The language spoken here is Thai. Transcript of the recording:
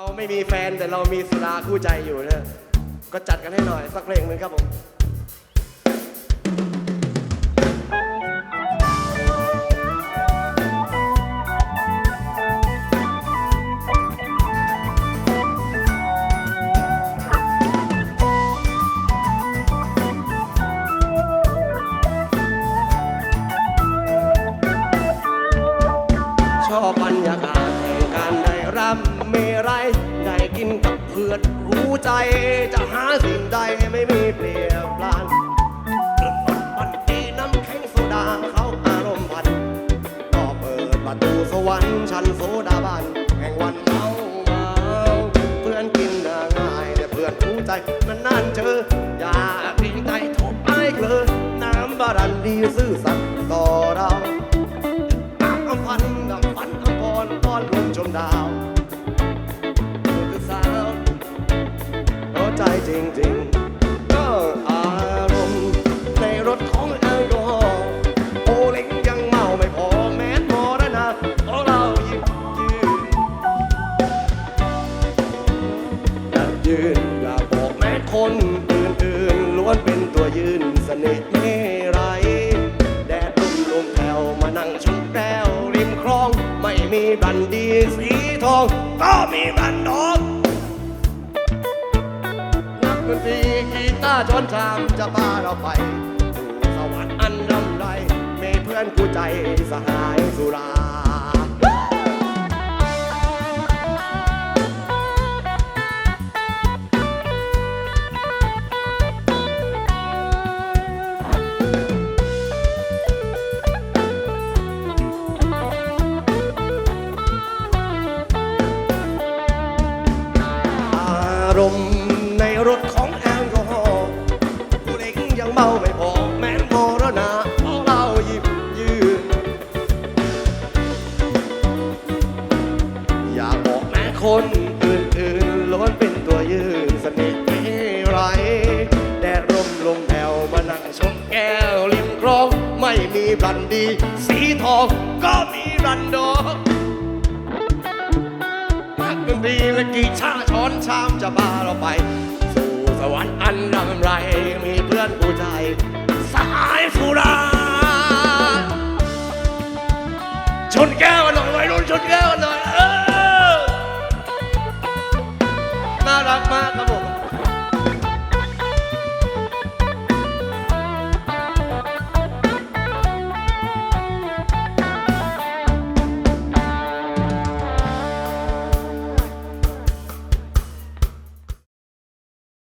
เราไม่มีแฟนแต่เรามีสุราคู่ใจอยู่นะก็จัดกันให้หน่อยสักเพลงหนึ่งครับผมำเมไรยได้กินกับเพื่อนรู้ใจ จะหาสิ่งใดไม่มีเปรียบปรานเกิดวันวันดีน้ำแข็งโซดาเขาอารมณ์พันก็เปิดประตูสวรรค์ชั้นโซดาบันแห่งวันเมาเมาเพื่อนกินง่ายแต่เพื่อนรู้ใจมันนานเจอ อย่าทิ้งใจทุบไอ้เกลือน้ำบารันดีซื่อสัตย์ต่อเราน้ำอำพันน้ำฝัน จจริงๆก็อารมณ์ในรถของแอลกอฮอล์โอเล็งยังเมาไม่พอแม้นมรณะขอเรายิบยืนอย่ายืนอย่าบอกแม้คนอื่นๆล้วนเป็นตัวยืนเสน่ห์ไม่ไรแดดลมลมแผ่วมานั่งชมแก้วริมคลอง ไม่มีบันดีสีทอง ก็มีบันดอกนัก ดนตรีกีตาร์จนชามจะพาเราไปสู่สวรรค์อันรำไรมีเพื่อนคู่ใจสหายสุราอารมณ์ เล็กยังเมาไม่พอแม้นมรณะของเราหยิบยืนอย่าบอกแม้คนอื่นๆล้วนเป็นตัวยืนเสน่ห์ไม่ไรแดดร่มลมแผ่วมานั่งชมแก้วริมคลองไม่มีบรันดี สีทองก็มีรันดอกนักดนตรีและกีชาช้อนชามจะพาเราไป สู่สวรรค์อันดำไร ชนแก้วอร่อยวัยรุ่นชนแก้วอร่อยเออน่ารักมากครับผม